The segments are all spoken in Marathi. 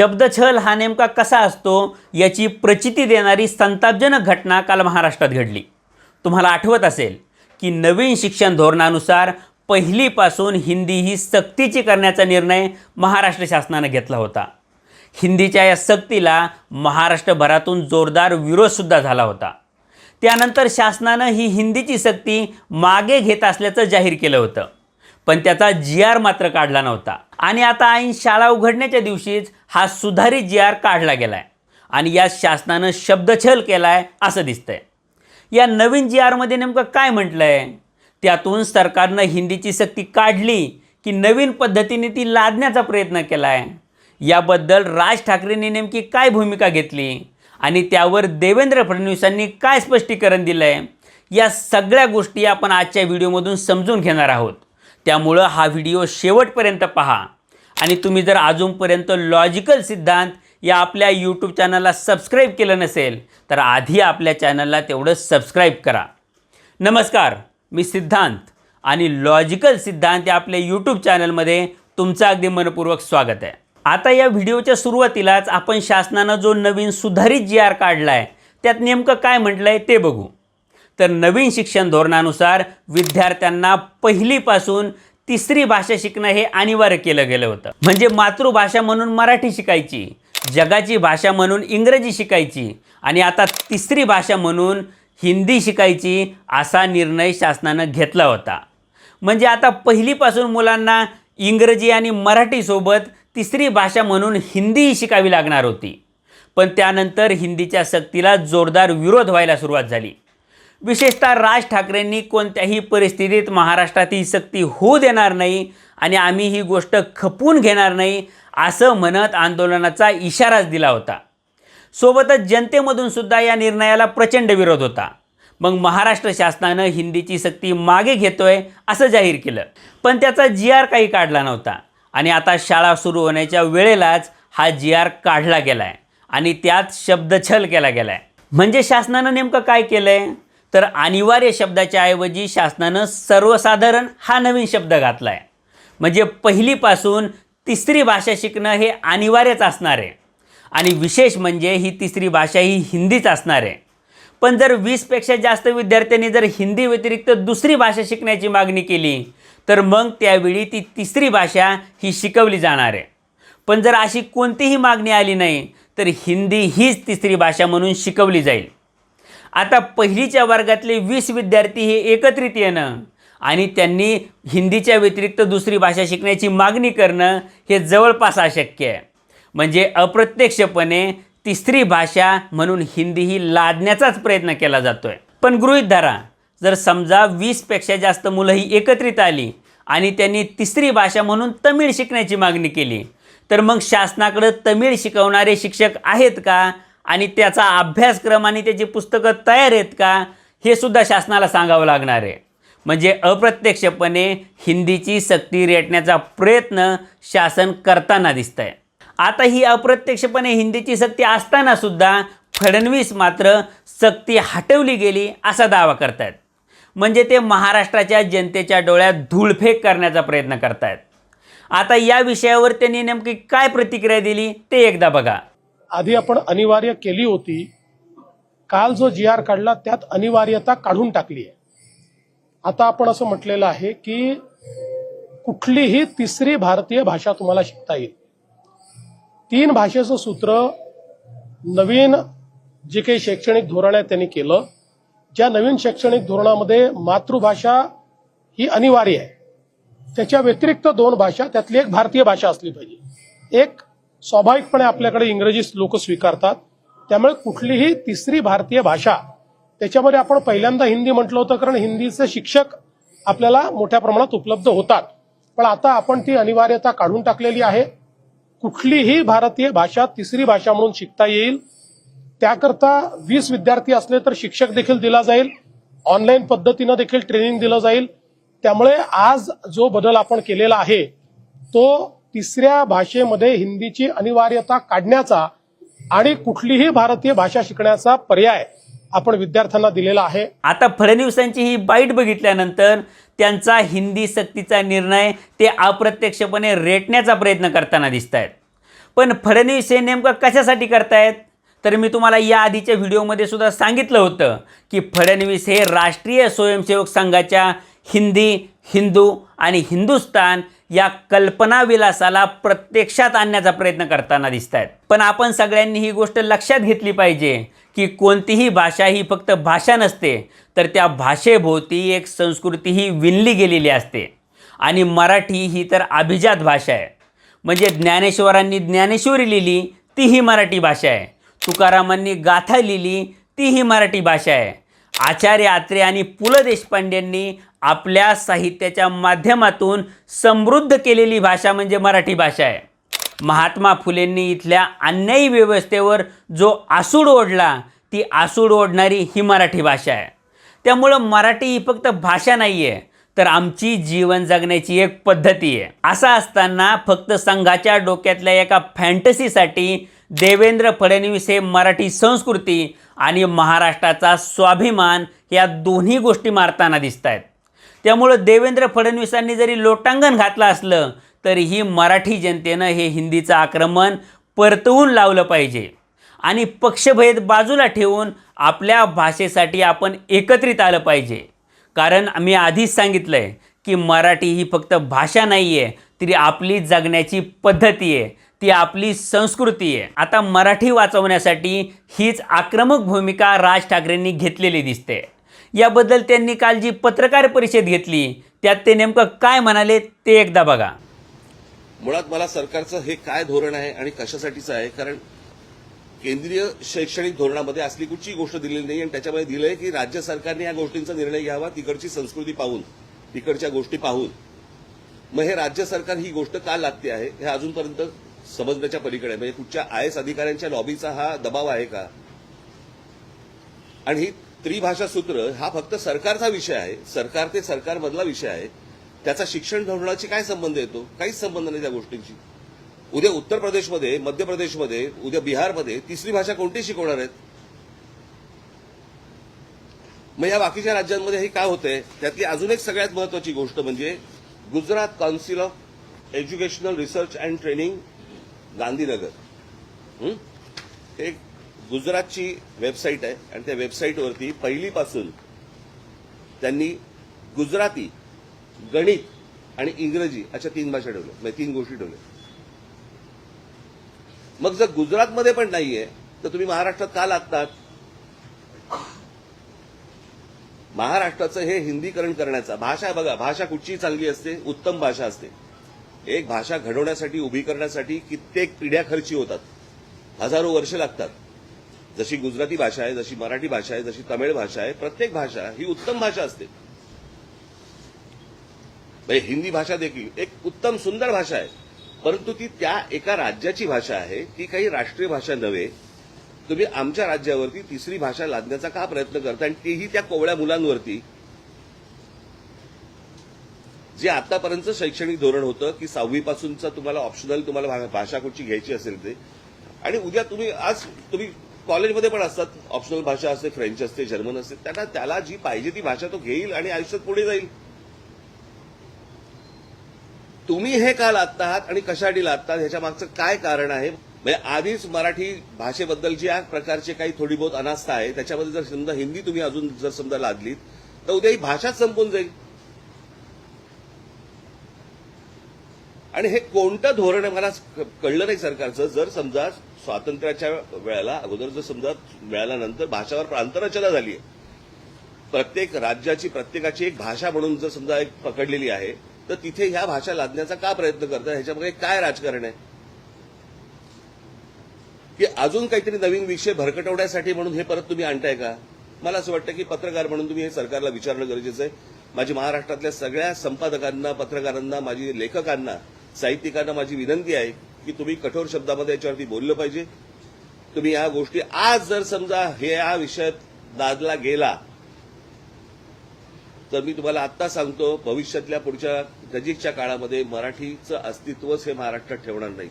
शब्दछल हा नेमका कसा असतो याची प्रचिती देणारी संतापजनक घटना काल महाराष्ट्रात घडली. तुम्हाला आठवत असेल की नवीन शिक्षण धोरणानुसार पहिलीपासून हिंदी ही सक्तीची करण्याचा निर्णय महाराष्ट्र शासनानं घेतला होता. हिंदीच्या या सक्तीला महाराष्ट्रभरातून जोरदार विरोधसुद्धा झाला होता. त्यानंतर शासनानं ही हिंदीची सक्ती मागे घेत असल्याचं जाहीर केलं होतं. पण त्याचा जी आर मात्र काढला नव्हता. आणि आता ऐन शाळा उघडण्याच्या दिवशीच हा सुधारित जी आर काढला गेला आहे आणि यात शासनानं शब्दछल केला आहे असं दिसतंय. या नवीन जी आरमध्ये नेमकं काय म्हटलं आहे त्यातून सरकारनं हिंदीची सक्ती काढली की नवीन पद्धतीने ती लादण्याचा प्रयत्न केला आहे याबद्दल राज ठाकरेंनी नेमकी काय भूमिका घेतली? आणि त्यावर देवेंद्र फडणवीसांनी काय स्पष्टीकरण दिलं आहे या सगळ्या गोष्टी आपण आजच्या व्हिडिओमधून समजून घेणार आहोत. त्यामुळं हा व्हिडिओ शेवटपर्यंत पहा. आणि तुम्ही जर अजूनपर्यंत लॉजिकल सिद्धांत या आपल्या यूट्यूब चॅनलला सबस्क्राईब केलं नसेल तर आधी आपल्या चॅनलला तेवढं सबस्क्राईब करा. नमस्कार मी सिद्धांत आणि लॉजिकल सिद्धांत या आपल्या यूट्यूब चॅनलमध्ये तुमचं अगदी मनपूर्वक स्वागत आहे. आता या व्हिडिओच्या सुरुवातीलाच आपण शासनानं जो नवीन सुधारित जी आर काढला आहे त्यात नेमकं काय म्हटलं आहे ते बघू. तर नवीन शिक्षण धोरणानुसार विद्यार्थ्यांना पहिलीपासून तिसरी भाषा शिकणं हे अनिवार्य केलं गेलं होतं. म्हणजे मातृभाषा म्हणून मराठी शिकायची जगाची भाषा म्हणून इंग्रजी शिकायची आणि आता तिसरी भाषा म्हणून हिंदी शिकायची असा निर्णय शासनानं घेतला होता. म्हणजे आता पहिलीपासून मुलांना इंग्रजी आणि मराठीसोबत तिसरी भाषा म्हणून हिंदीही शिकावी लागणार होती. पण त्यानंतर हिंदीच्या सक्तीला जोरदार विरोध व्हायला सुरुवात झाली. विशेषतः राज ठाकरेंनी कोणत्याही परिस्थितीत महाराष्ट्रात ही सक्ती होऊ देणार नाही आणि आम्ही ही गोष्ट खपवून घेणार नाही असं म्हणत आंदोलनाचा इशाराच दिला होता. सोबतच जनतेमधून सुद्धा या निर्णयाला प्रचंड विरोध होता. मग महाराष्ट्र शासनानं हिंदीची सक्ती मागे घेतोय असं जाहीर केलं. पण त्याचा जी आर काही काढला नव्हता. आणि आता शाळा सुरू होण्याच्या वेळेलाच हा जी आर काढला गेला आहे आणि त्यात शब्दछल केला गेला आहे म्हणजे शासनानं नेमकं काय केलं आहे तर अनिवार्य शब्दाच्या ऐवजी शासनानं सर्वसाधारण हा नवीन शब्द घातला आहे म्हणजे पहिलीपासून तिसरी भाषा शिकणं हे अनिवार्यच असणार. आहे आणि विशेष म्हणजे ही तिसरी भाषा ही हिंदीच असणार. आहे पण जर वीसपेक्षा जास्त विद्यार्थ्यांनी जर हिंदी व्यतिरिक्त दुसरी भाषा शिकण्याची मागणी केली तर मग त्यावेळी ती तिसरी भाषा ही शिकवली जाणार. आहे पण जर अशी कोणतीही मागणी आली नाही तर हिंदी हीच तिसरी भाषा म्हणून शिकवली जाईल. आता पहिलीच्या वर्गातले वीस विद्यार्थी हे एकत्रित येणं आणि त्यांनी हिंदीच्या व्यतिरिक्त दुसरी भाषा शिकण्याची मागणी करणं हे जवळपास अशक्य आहे. म्हणजे अप्रत्यक्षपणे तिसरी भाषा म्हणून हिंदी ही लादण्याचाच प्रयत्न केला जातो आहे पण गृहित धरा जर समजा वीसपेक्षा जास्त मुलं ही एकत्रित आली आणि त्यांनी तिसरी भाषा म्हणून तमिळ शिकण्याची मागणी केली तर मग शासनाकडं तमिळ शिकवणारे शिक्षक आहेत का? आणि त्याचा अभ्यासक्रम आणि त्याची पुस्तकं तयार आहेत का हे सुद्धा शासनाला सांगावं लागणार आहे. म्हणजे अप्रत्यक्षपणे हिंदीची सक्ती रेटण्याचा प्रयत्न शासन करताना दिसत आहे आता ही अप्रत्यक्षपणे हिंदीची सक्ती असताना सुद्धा फडणवीस मात्र सक्ती हटवली गेली असा दावा करतायत. म्हणजे ते महाराष्ट्राच्या जनतेच्या डोळ्यात धूळफेक करण्याचा प्रयत्न करतायत. आता या विषयावर त्यांनी नेमकी काय प्रतिक्रिया दिली ते एकदा बघा. आधी आपण अनिवार्य केली होती. काल जो जी आर काढला त्यात अनिवार्यता काढून टाकली आहे. आता आपण असं म्हटलेलं आहे की कुठलीही तिसरी भारतीय भाषा तुम्हाला शिकता येईल. तीन भाषेचं सूत्र नवीन जे काही शैक्षणिक धोरण आहे त्यांनी केलं. ज्या नवीन शैक्षणिक धोरणामध्ये मातृभाषा ही अनिवार्य आहे. त्याच्या व्यतिरिक्त दोन भाषा त्यातली एक भारतीय भाषा असली पाहिजे. एक स्वाभाविकपणे आपल्याकडे इंग्रजी लोक स्वीकारतात. त्यामुळे कुठलीही तिसरी भारतीय भाषा त्याच्यामध्ये आपण पहिल्यांदा हिंदी म्हटलं होतं कारण हिंदीचे शिक्षक आपल्याला मोठ्या प्रमाणात उपलब्ध होतात. पण आता आपण ती अनिवार्यता काढून टाकलेली आहे. कुठलीही भारतीय भाषा तिसरी भाषा म्हणून शिकता येईल. त्याकरता वीस विद्यार्थी असले तर शिक्षक देखील दिला जाईल. ऑनलाईन पद्धतीनं देखील ट्रेनिंग दिलं जाईल. त्यामुळे आज जो बदल आपण केलेला आहे तो तिसऱ्या भाषेमध्ये हिंदीची अनिवार्यता काढण्याचा आणि कुठलीही भारतीय भाषा शिकण्याचा पर्याय आपण विद्यार्थ्यांना दिलेला आहे. आता फडणवीसांची ही बाईट बघितल्यानंतर त्यांचा हिंदी सक्तीचा निर्णय ते अप्रत्यक्षपणे रेटण्याचा प्रयत्न करताना दिसत आहेत पण फडणवीस हे नेमकं कशासाठी करतायत? तर मी तुम्हाला या आधीच्या व्हिडिओमध्ये सुद्धा सांगितलं होतं की फडणवीस हे राष्ट्रीय स्वयंसेवक संघाच्या हिंदी हिंदू आणि हिंदुस्तान या कल्पनाविलासाला प्रत्यक्षात आणण्याचा प्रयत्न करताना दिसत आहेत पण आपण सगळ्यांनी ही गोष्ट लक्षात घेतली पाहिजे की कोणतीही भाषा ही फक्त भाषा नसते तर त्या भाषेभोवती एक संस्कृती ही विणली गेलेली असते. आणि मराठी ही तर अभिजात भाषा आहे. म्हणजे ज्ञानेश्वरांनी ज्ञानेश्वरी लिहिली ती ही मराठी भाषा आहे. तुकारामांनी गाथा लिहिली ती ही मराठी भाषा आहे. आचार्य आत्रे आणि पु ल देशपांडेंनी आपल्या साहित्याच्या माध्यमातून समृद्ध केलेली भाषा म्हणजे मराठी भाषा आहे. महात्मा फुलेंनी इथल्या अन्यायी व्यवस्थेवर जो आसूड ओढला ती आसूड ओढणारी ही मराठी भाषा आहे. त्यामुळं मराठी ही फक्त भाषा नाही आहे तर आमची जीवन जगण्याची एक पद्धती आहे. असं असताना फक्त संघाच्या डोक्यातल्या एका फॅन्टसीसाठी देवेंद्र फडणवीस हे मराठी संस्कृती आणि महाराष्ट्राचा स्वाभिमान या दोन्ही गोष्टी मारताना दिसत आहेत त्यामुळं देवेंद्र फडणवीसांनी जरी लोटांगण घातलं असलं तरीही मराठी जनतेनं हे हिंदीचं आक्रमण परतवून लावलं पाहिजे. आणि पक्षभेद बाजूला ठेवून आपल्या भाषेसाठी आपण एकत्रित आलं पाहिजे. कारण मी आधीच सांगितलं आहे की मराठी ही फक्त भाषा नाही आहे ती आपली जगण्याची पद्धती आहे ती आपली संस्कृती आहे. आता मराठी वाचवण्यासाठी हीच आक्रमक भूमिका राज ठाकरेंनी घेतलेली दिसते. याबद्दल त्यांनी काल जी पत्रकार परिषद घेतली त्यात ते नेमकं काय म्हणाले ते एकदा बघा. मुळात मला सरकारचं हे काय धोरण आहे आणि कशासाठीचं आहे? कारण केंद्रीय शैक्षणिक धोरणामध्ये असली कुठची गोष्ट दिलेली नाही आणि त्याच्यामध्ये दिलंय की राज्य सरकारने या गोष्टींचा निर्णय घ्यावा तिकडची संस्कृती पाहून तिकडच्या गोष्टी पाहून. मग हे राज्य सरकार ही गोष्ट का लागते आहे? हे अजूनपर्यंत समजण्याच्या पलीकडे म्हणजे कुठच्या आय एस अधिकाऱ्यांच्या लॉबीचा हा दबाव आहे का? आणि ही त्रिभाषा सूत्र हा फक्त सरकारचा विषय आहे. सरकार ते सरकारमधला विषय आहे. त्याचा शिक्षण धोरणाची काय संबंध येतो? काहीच संबंध नाही त्या गोष्टींची. उद्या उत्तर प्रदेशमध्ये मध्य प्रदेशमध्ये उद्या बिहारमध्ये तिसरी भाषा कोणती शिकवणार आहेत? मग या बाकीच्या राज्यांमध्ये हे काय होतंय? त्यातली अजून एक सगळ्यात महत्वाची गोष्ट म्हणजे Gujarat council of educational research and training Gandhinagar. एक गुजरातची वेबसाईट आहे आणि त्या वेबसाईटवरती पहिलीपासून त्यांनी गुजराती गणित आणि इंग्रजी अशा तीन भाषा ठेवल्या. म्हणजे तीन गोष्टी ठेवल्या. मग जर गुजरातमध्ये पण नाहीये तर तुम्ही महाराष्ट्रात का लागतात? महाराष्ट्राचं हे हिंदीकरण करण्याचा भाषा बघा भाषा कुठची चांगली असते? उत्तम भाषा असते. एक भाषा घडवण्यासाठी उभी करण्यासाठी कित्येक पिढ्या खर्ची होतात. हजारो वर्ष लागतात. जशी गुजराती भाषा आहे जशी मराठी भाषा आहे जशी तमिळ भाषा आहे प्रत्येक भाषा ही उत्तम भाषा असते. म्हणजे हिंदी भाषा देखील एक उत्तम सुंदर भाषा आहे. परंतु ती त्या एका राज्याची भाषा आहे ती काही राष्ट्रीय भाषा नव्हे. तुम्ही आमच्या राज्यावरती तिसरी भाषा लादण्याचा का प्रयत्न करता आणि तीही त्या कोवळ्या मुलांवरती. जे आतापर्यंत शैक्षणिक धोरण होतं की सहावीपासूनचं तुम्हाला ऑप्शनल तुम्हाला भाषा कुठची घ्यायची असेल ते. आणि उद्या तुम्ही आज तुम्ही कॉलेजमध्ये पण असतात. ऑप्शनल भाषा असते फ्रेंच असते जर्मन असते. त्यांना त्याला जी पाहिजे ती भाषा तो घेईल आणि आयुष्यात पुढे जाईल. तुम्ही हे का लादतात आणि कशासाठी लागतात ह्याच्या मागचं काय कारण आहे? म्हणजे आधीच मराठी भाषेबद्दल या प्रकारचे काही थोडी बहुत अनास्था आहे त्याच्यामध्ये जर समजा हिंदी तुम्ही अजून जर समजा लादलीत तर उद्या ही भाषाच संपून जाईल. आणि हे कोणतं धोरण आहे? मला कळलं नाही सरकारचं. जर समजा स्वातंत्र्याच्या वेळेला अगोदर जर समजा मिळाल्यानंतर भाषावर प्रांतरचना झाली आहे प्रत्येक राज्याची प्रत्येकाची एक भाषा म्हणून जर समजा एक पकडलेली आहे तर तिथे ह्या भाषा लादण्याचा का प्रयत्न करतात ह्याच्यामध्ये काय राजकारण आहे? की अजून काहीतरी नवीन विषय भरकटवण्यासाठी म्हणून हे परत तुम्ही आणताय का? मला असं वाटतं की पत्रकार म्हणून तुम्ही हे सरकारला विचारणं गरजेचं आहे. माझी महाराष्ट्रातल्या सगळ्या संपादकांना पत्रकारांना माझी लेखकांना साहित्यिकांना माझी विनंती आहे की तुम्ही कठोर शब्दामध्ये याच्यावरती बोललं पाहिजे. तुम्ही या गोष्टी आज जर समजा हे या विषयात दादला गेला तर मी तुम्हाला आत्ता सांगतो भविष्यातल्या पुढच्या नजीकच्या काळामध्ये मराठीचं अस्तित्वच हे महाराष्ट्रात ठेवणार नाही.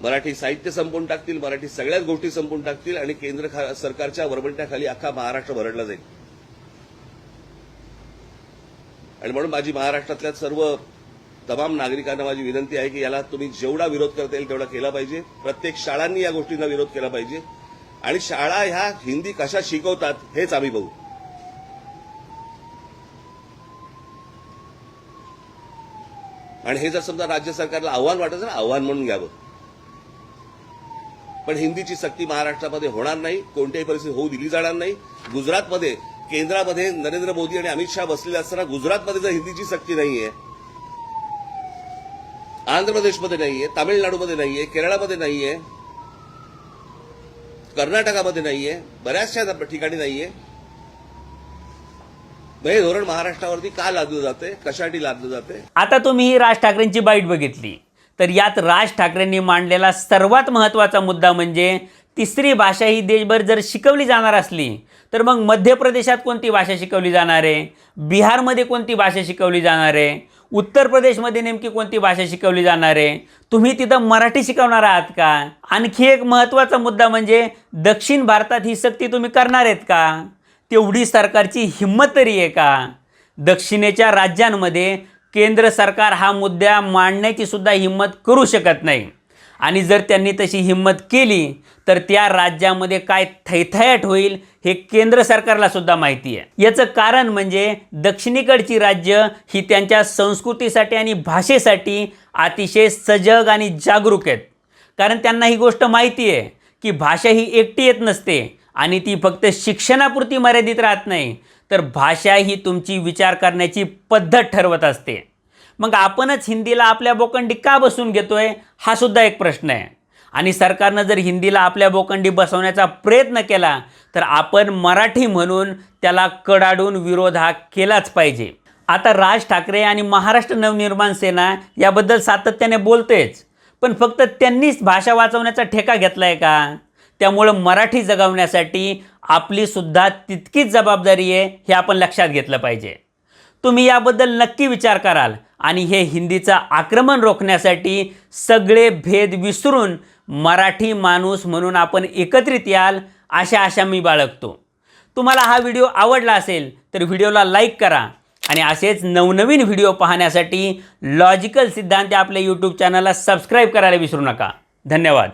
मराठी साहित्य संपून टाकतील मराठी सगळ्याच गोष्टी संपून टाकतील आणि केंद्र खा- सरकारच्या वरबंट्याखाली अख्खा महाराष्ट्र भरडला जाईल. आणि म्हणून माझी महाराष्ट्रातल्या सर्व तमाम नागरिकांना माझी विनंती आहे की याला तुम्ही जेवढा विरोध करता येईल तेवढा केला पाहिजे. प्रत्येक शाळांनी या गोष्टींना विरोध केला पाहिजे. आणि शाळा ह्या हिंदी कशा शिकवतात हेच आम्ही बघू. आणि हे जर समजा राज्य सरकारला आव्हान वाटत असेल आव्हान म्हणून घ्यावं. पण हिंदीची सक्ती महाराष्ट्रामध्ये होणार नाही कोणत्याही परिस्थितीत होऊ दिली जाणार नाही. गुजरातमध्ये केंद्रामध्ये नरेंद्र मोदी आणि अमित शहा बसलेले असताना गुजरातमध्ये जर हिंदीची सक्ती नाहीये आंध्र प्रदेशमध्ये नाहीये तामिळनाडूमध्ये नाहीये केरळामध्ये नाहीये कर्नाटकामध्ये नाहीये बऱ्याचशा ठिकाणी नाहीये. हे धोरण महाराष्ट्रावरती का लादलं जाते कशासाठी लादलं जाते आता तुम्ही ही राज ठाकरेंची बाईट बघितली. तर यात राज ठाकरेंनी मांडलेला सर्वात महत्त्वाचा मुद्दा म्हणजे तिसरी भाषा ही देशभर जर शिकवली जाणार असली तर मग मध्य प्रदेशात कोणती भाषा शिकवली जाणार आहे? बिहारमध्ये कोणती भाषा शिकवली जाणार आहे? उत्तर प्रदेशमध्ये नेमकी कोणती भाषा शिकवली जाणार आहे? तुम्ही तिथं मराठी शिकवणार आहात का? आणखी एक महत्त्वाचा मुद्दा म्हणजे दक्षिण भारतात ही सक्ती तुम्ही करणार आहेत का? तेवढी सरकारची हिंमत तरी आहे का? दक्षिणेच्या राज्यांमध्ये केंद्र सरकार हा मुद्दा मांडण्याची सुद्धा हिंमत करू शकत नाही. आणि जर त्यांनी तशी हिंमत केली तर त्या राज्यामध्ये काय थैथयाट होईल हे केंद्र सरकारला सुद्धा माहिती आहे. याचं कारण म्हणजे दक्षिणेकडची राज्य ही त्यांच्या संस्कृतीसाठी आणि भाषेसाठी अतिशय सजग आणि जागरूक आहेत. कारण त्यांना ही गोष्ट माहिती आहे की भाषा ही एकटी येत नसते आणि ती फक्त शिक्षणापुरती मर्यादित राहत नाही. तर भाषा ही तुमची विचार करण्याची पद्धत ठरवत असते. मग आपणच हिंदीला आपल्या बोकंडी का बसून घेतोय? हा सुद्धा एक प्रश्न आहे. आणि सरकारनं जर हिंदीला आपल्या बोकंडी बसवण्याचा प्रयत्न केला तर आपण मराठी म्हणून त्याला कडाडून विरोध हा केलाच पाहिजे. आता राज ठाकरे आणि महाराष्ट्र नवनिर्माण सेना याबद्दल सातत्याने बोलतेच पण फक्त त्यांनीच भाषा वाचवण्याचा ठेका घेतला आहे का? त्यामुळं मराठी जगवण्यासाठी आपली सुद्धा तितकीच जबाबदारी आहे हे आपण लक्षात घेतलं पाहिजे. तुम्ही याबद्दल नक्की विचार कराल. आणि हे हिंदीचं आक्रमण रोखण्यासाठी सगळे भेद विसरून मराठी माणूस म्हणून आपण एकत्रित याल अशा आशा मी बाळगतो. तुम्हाला हा व्हिडिओ आवडला असेल तर व्हिडिओला लाईक करा आणि असेच नवनवीन व्हिडिओ पाहण्यासाठी लॉजिकल सिद्धांत आपल्या यूट्यूब चॅनलला सबस्क्राईब करायला विसरू नका. धन्यवाद.